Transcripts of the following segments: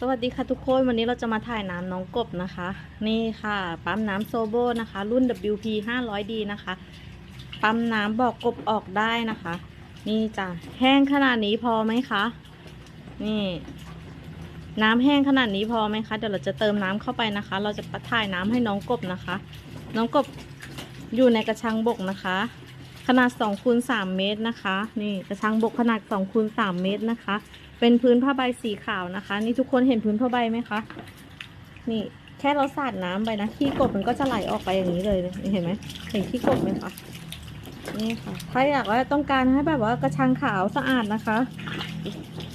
สวัสดีค่ะทุกคน วันนี้เราจะมาถ่ายน้ำน้องกบนะคะ นี่ค่ะ ปั๊มน้ำโซโบนะคะ รุ่น WP 500D นะคะ ปั๊มน้ำบอกกบออกได้นะคะ นี่จ้ะแห้งขนาดนี้พอไหมคะ นี่ น้ำแห้งขนาดนี้พอไหมคะ เดี๋ยวเราจะเติมน้ำเข้าไปนะคะ เราจะถ่ายน้ำให้น้องกบนะคะ น้องกบอยู่ในกระชังบกนะคะ ขนาด2คูณ3เมตรนะคะ นี่กระชังบกขนาด2คูณ3เมตรนะคะ เป็นพื้นผ้าใบสีขาวนะคะ นี่ทุกคนเห็นพื้นผ้าใบไหมคะ นี่แค่เราสาดน้ำไปนะขี้กบมันก็จะไหลออกไปอย่างนี้เลยเห็นไหมเห็นขี้กบไหมคะนี่ค่ะ ถ้าอยากว่าต้องการให้แบบว่ากระชังขาวสะอาดนะคะ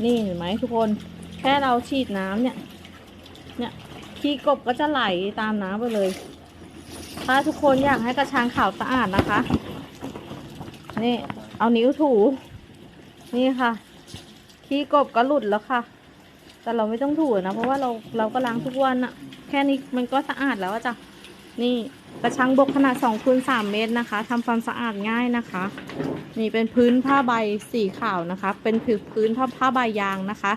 นี่เห็นไหมทุกคนแค่เราฉีดน้ำเนี่ย เนี่ยขี้กบก็จะไหลตามน้ำไปเลย ถ้าทุกคนอยากให้กระชังขาวสะอาดนะคะ นี่ เอานิ้วถู นี่ค่ะ ขี้กบก็หลุดแล้วค่ะ แต่เราไม่ต้องถูนะเพราะว่าเราเราก็ล้างทุกวันอะแค่นี้มันก็สะอาดแล้วจ้ะนี่กระชังบกขนาด2คูณ3เมตรนะคะทำความสะอาดง่ายนะคะ นี่เป็นพื้นผ้าใบสีขาวนะคะ เป็นผืนพื้นผ้าผ้าใบยางนะคะ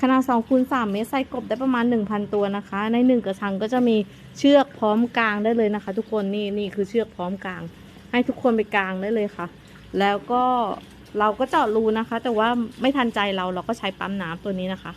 ขนาด2คูณ3เมตรใส่กบได้ประมาณ 1,000 ตัวนะคะ ในหนึ่งกระชังก็จะมีเชือกพร้อมกลางได้เลยนะคะ ทุกคนนี่นี่คือเชือกพร้อมกลาง ให้ทุกคนไปกลางได้เลยค่ะ แล้วก็เราก็เจาะรูนะคะ แต่ว่าไม่ทันใจเราเราก็ใช้ปั๊มน้ำตัวนี้นะคะ